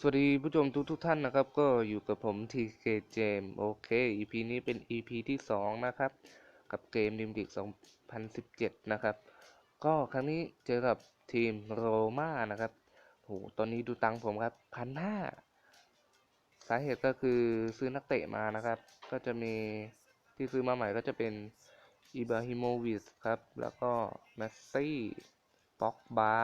สวัสดีผู้ชมทุกทุกท่านนะครับ ก็อยู่กับผม TK Jam โอเค EP นี้เป็น EP ที่ 2 นะครับ กับเกมดิมดิก2017 นะครับ ก็ครั้งนี้เจอกับทีมโรม่านะครับโหตอนนี้ดูตังผมครับพันห้าสาเหตุก็คือซื้อนักเตะมานะครับ ก็จะมีที่ซื้อมาใหม่ก็จะเป็นอิบราฮิโมวิชครับ แล้วก็แมสซี่ป็อกบา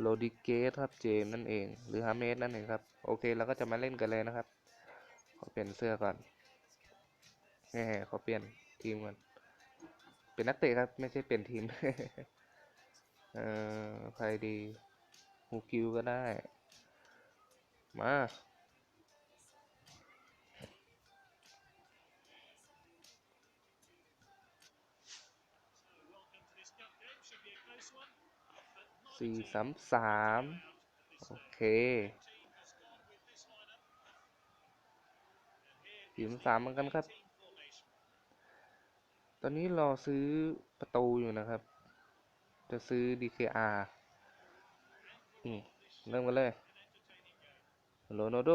โรดิเกสครับเจมนั่นเอง หรือฮาเมสนั่นเองครับ โอเคเราก็จะมาเล่นกันเลยนะครับ ขอเปลี่ยนเสื้อก่อนแหมขอเปลี่ยนทีมก่อนเป็นนักเตะครับ ไม่ใช่เปลี่ยนทีม เอ่อใครดีฮูกิวก็ได้ มา สี่สามสามโอเคสี่สามสามเหมือนกันครับ ตอนนี้รอซื้อประตูอยู่นะครับ จะซื้อ DKR อืมเริ่มกันเลยโรนัลโด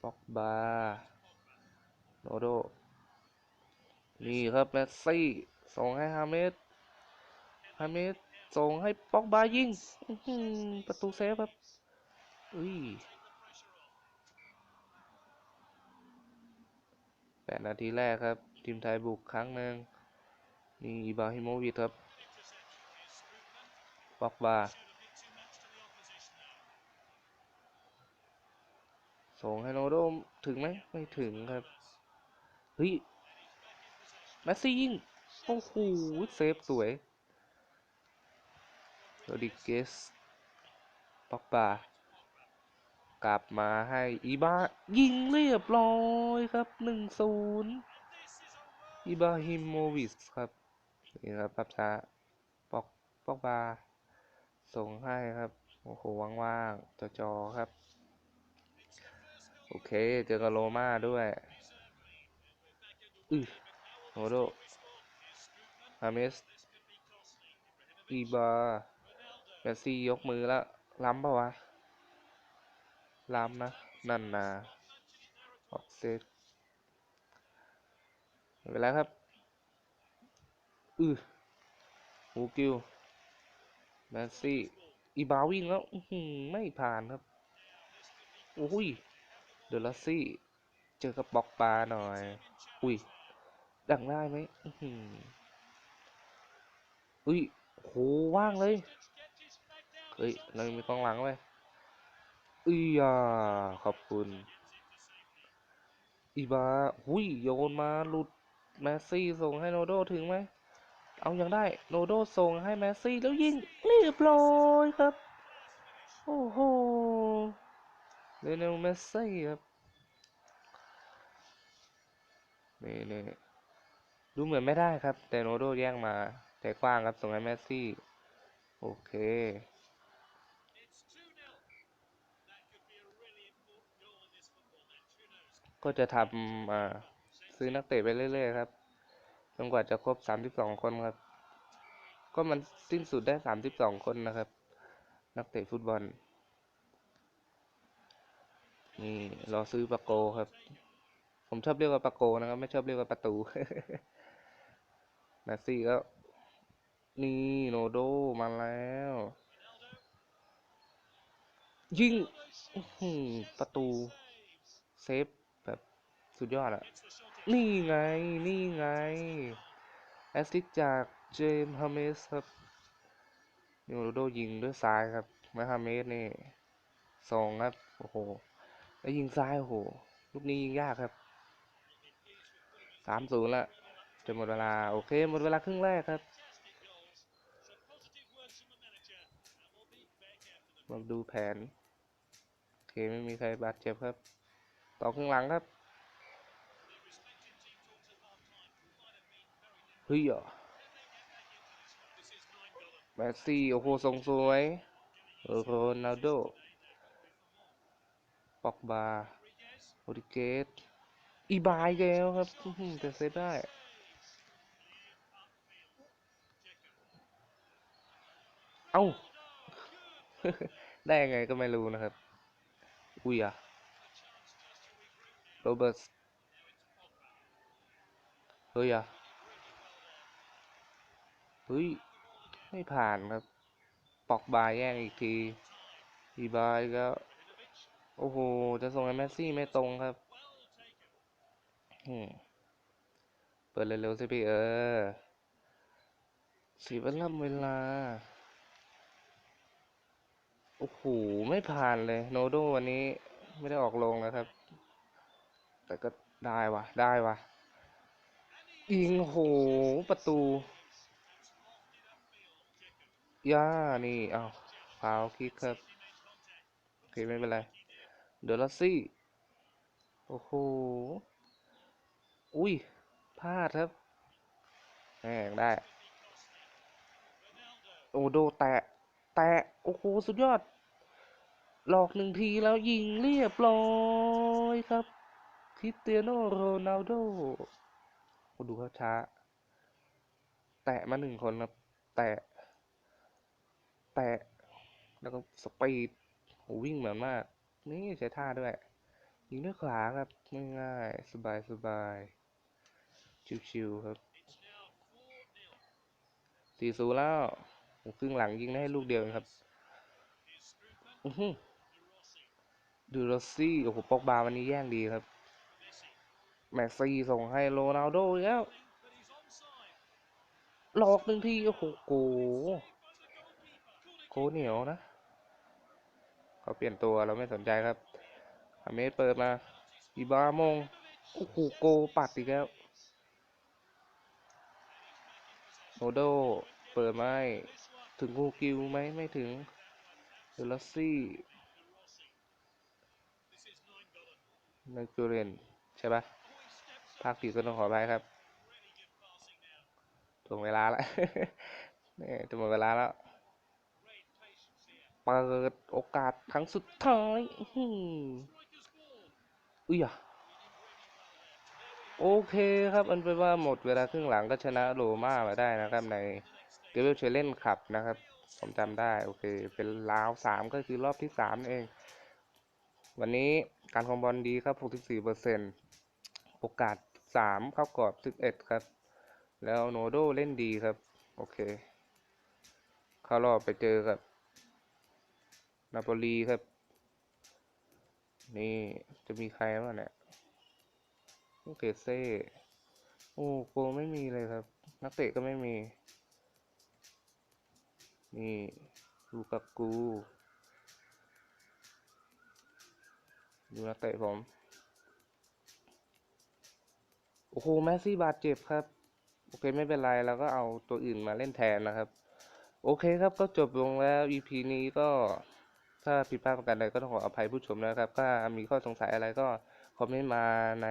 ป็อกบาโรนัลโด นี่ครับ แมสซี่ ส่งให้ฮาเมสฮาเมสส่งให้ป็อกบายิงประตูเซฟครับอุ้ยแปดนาทีแรกครับ ทีมไทยบุกครั้งหนึ่งนี่อิบราฮิโมวิชครับป็อกบาส่งให้โรนัลโดมถึงไหมไม่ถึงครับ เฮ้ย แมสซี่ยิง โอ้โหเซฟสวยโรดิเกสปอกบากลับมาให้อีบายิงเรียบร้อยครับหนึ่งศูนย์อีบราฮิโมวิชครับนี่ครับภาพช้าปอกปอกบาส่งให้ครับ โอ้โหว่างๆจอๆครับ โอเค เจอกับโรมาด้วยอือโรโด ฮาเมสอีบาเมสซี่ยกมือแล้วล้ำปะวะ ล้ำนะ นั่นนะออกเซตไม่เป็นไรครับ อือฮูกิวเมสซี่อีบาวิ่งแล้วไม่ผ่านครับ โอ้ย เดลซี่ เจอกับบอกปลาหน่อย อุ้ย ดังได้ไหม อุ้ยโหว่างเลยเฮ้ยเรามีกองหลังไว้ยอุ้ยอ่าขอบคุณ อีบาหุยโยนมาหลุดแมสซี่ส่งให้โนโดถึงไหม เอาอยังได้โนโดส่งให้แมสซี่แล้วยิงเรียบร้อยครับ โอ้โหเลโอเนลเมสซี่ครับนี่นี่ดูเหมือนไม่ได้ครับ แต่โนโดแย่งมา แต่กว้างครับ ส่งให้เมสซี่ โอเค ก็จะทำซื้อนักเตะไปเรื่อยๆครับจนกว่าจะครบ 32 คนครับ ก็มันสิ้นสุดได้ 32 คนนะครับ นักเตะฟุตบอล นี่รอซื้อปะโกครับ ผมชอบเรียกว่าปะโกนะครับ ไม่ชอบเรียกว่าประตู นาซี่ก็ นี่โนโดมาแล้ว ยิงประตู เซฟ แบบสุดยอดอะนี่ไง นี่ไง แอสซิสจากเจมส์ฮาเมสครับนี่โรนัลโดยิงด้วยซ้ายครับมาฮาเมสนี่สองครับ โอ้โห แล้วยิงซ้าย โอ้โห ลูกนี้ยิงยากครับสามศูนย์ละจะหมดเวลา โอเค หมดเวลาครึ่งแรกครับ มาดูแผน โอเค ไม่มีใครบาดเจ็บครับ ต่อครึ่งหลังครับ เฮ้ยอะแมสซี่ โอ้โหทรงสวยโรนัลโดปอกบาโอดิเกสอีบายแล้วครับแต่เซฟได้เอ้า ได้ยังไงก็ไม่รู้นะครับ อุ้ยอะโรเบิร์ตเฮ้ยอะเฮ้ย ไม่ผ่านครับ ปอกบายแย่งอีกทีอีบายก็ โอ้โห จะส่งให้แมสซี่ไม่ตรงครับอืมเปิดเร็วๆสิพี่เออสียเวลาเวลา โอ้โห ไม่ผ่านเลย โนโดวันนี้ไม่ได้ออกลงนะครับ แต่ก็ได้วะได้วะยิงโหประตู ย่า นี่ เอาฟาวคิกครับ โอเค ไม่เป็นไร เดลซี่ โอ้โห อุ้ย พลาดครับแหมได้ โอโดแตะ แตะโอ้โหสุดยอด หลอกหนึ่งทีแล้วยิงเรียบร้อยครับคริสเตียโนโรนัลโดโดูครับช้า แตะมาหนึ่งคนครับ แตะ แตะ แล้วก็สปีดโหวิ่งเหมือนมาก นี่ใช้ท่าด้วย ยิงด้วยขวาครับ ง่ายๆสบายชิวๆครับสี่ศูแล้ว ครึ่งหลังยิงได้ให้ลูกเดียวครับอือหือดูโรซี่โอ้โหปอกบาวันนี้แย่งดีครับ แม็กซี่ส่งให้โรนัลโดแล้วหลอกหนึ่งทีโอ้โหโกโกเหนียวนะเขาเปลี่ยนตัวเราไม่สนใจครับอเมสเปิดมาอีบามงโอ้โหโกปัดอีกแล้วโนโดเปิดไม่ ถึงกูกิวไหมไม่ถึงเดลซี่นจูเรนใช่ปะภาคผิดก็ต้องขออภัยครับถึงเวลาแล้วนี่จะหมดเวลาแล้วเปิดโอกาสครั้งสุดท้ายอือยอะโอเคครับ อันเป็นว่าหมดเวลาครึ่งหลังก็ชนะโรม่ามาได้นะครับใน เกมเชลเล่นขับนะครับ ผมจำได้ โอเค เป็นราวสามก็คือรอบที่สามเอง วันนี้การคองบอลดีครับ 64เปอร์เซ็นต์โอกาสสามเข้ากรอบ 11 ครับ แล้วโนโดเล่นดีครับ โอเค เข้ารอบไปเจอกับ นาโปลีครับ นี่จะมีใครบ้างเนี่ยลูกเกเซ่โอ้โกไม่มีเลยครับ นักเตะก็ไม่มี นี่ลูกากูดูนักเตะผม โอ้โห แมสซี่บาดเจ็บครับ โอเค ไม่เป็นไรเราก็เอาตัวอื่นมาเล่นแทนนะครับ โอเคครับก็จบลงแล้ว EP นี้ก็ถ้าผิดพลาดประการใดก็ต้องขออภัยผู้ชมนะครับ ถ้ามีข้อสงสัยอะไรก็คอมเมนต์มาใน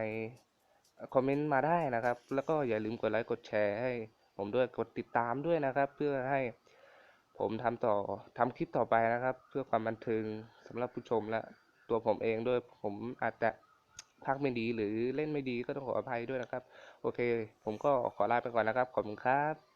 คอมเมนต์มาได้นะครับ แล้วก็อย่าลืมกดไลค์กดแชร์ให้ผมด้วยกดติดตามด้วยนะครับ เพื่อให้ ผมทำต่อทำคลิปต่อไปนะครับ เพื่อความบันเทิงสำหรับผู้ชมและตัวผมเองด้วยผมอาจจะพักไม่ดีหรือเล่นไม่ดีก็ต้องขออภัยด้วยนะครับ โอเค ผมก็ขอลาไปก่อนนะครับ ขอบคุณครับ